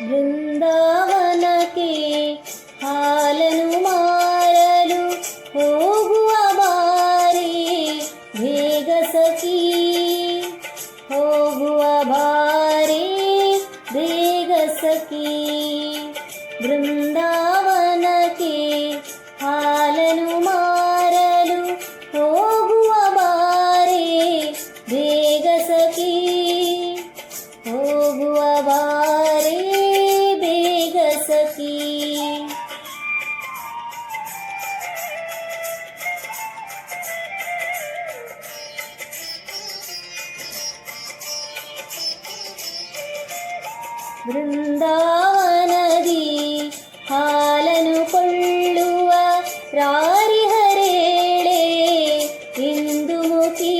Ben ಬೃಂದಾವನದಿ ಹಾಲನು ಕೊಳ್ಳುವ ರಾರಿಹರೇಳೆ ಇಂದು ಮುಖಿ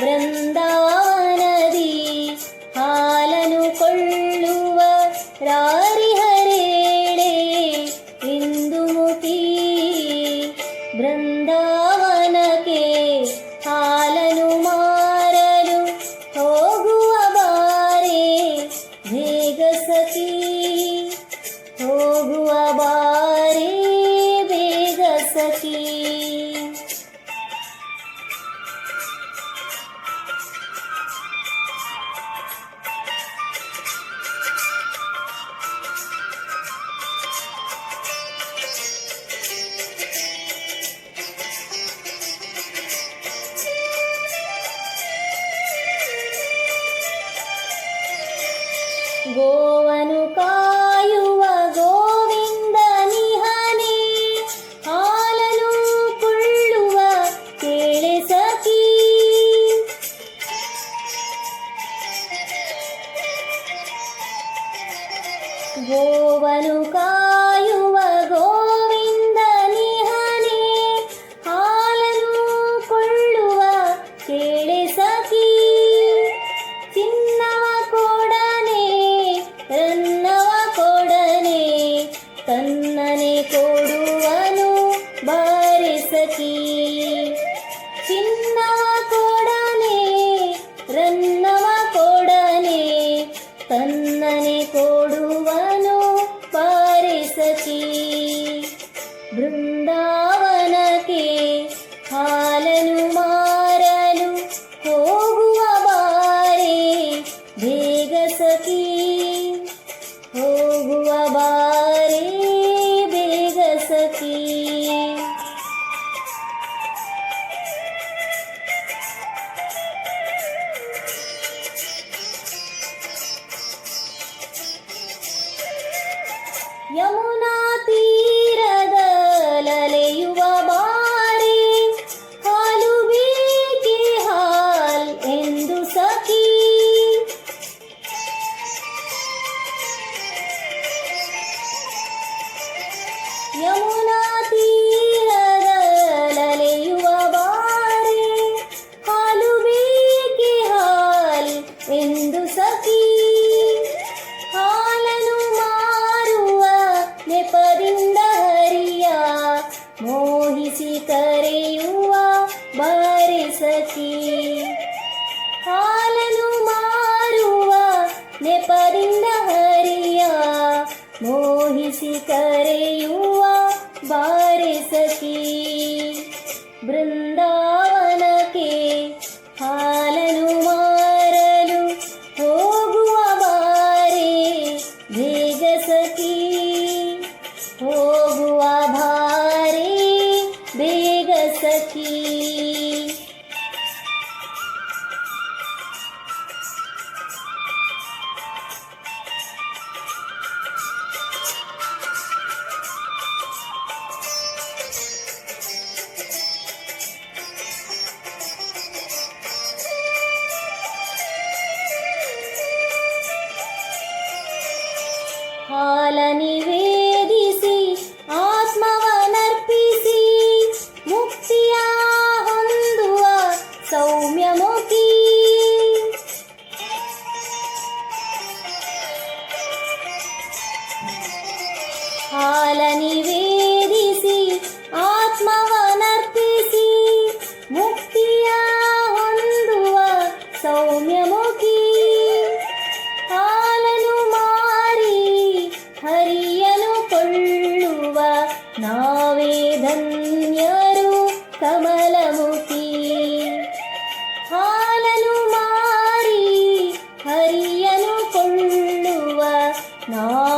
Brinda Bye. Yamuna ತೀರದಲೆಯುವ ಬಾರೆ, ಹಾಲು ಬೇಕೆ ಹಾಲು ಎಂದು ಸಖಿ ಹಾಲನು ಮಾರುವ ನೆಪದಿಂದ ಹರಿಯ, ಮೋಹಿಸಿ ಕರೆಯುವ ಬಾರೆ ಸಖಿ ಹಾಲನು ಮಾರುವ ನೆಪದಿಂದ ಹರಿಯ, ಮೋಹಿಸಿ ಕರೆಯುವ की वृन्दावन के हाल मारलु होारे भेज सकी ಹಾಲನಿವೇದಿಸಿ ಆತ್ಮವನರ್ಪಿಸಿ ಮುಕ್ತಿಯ ಹೊಂದುವ ಸೌಮ್ಯಮುಖಿ ಹಾಲನಿವೇ 能。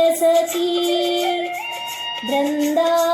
रसची वृन्दा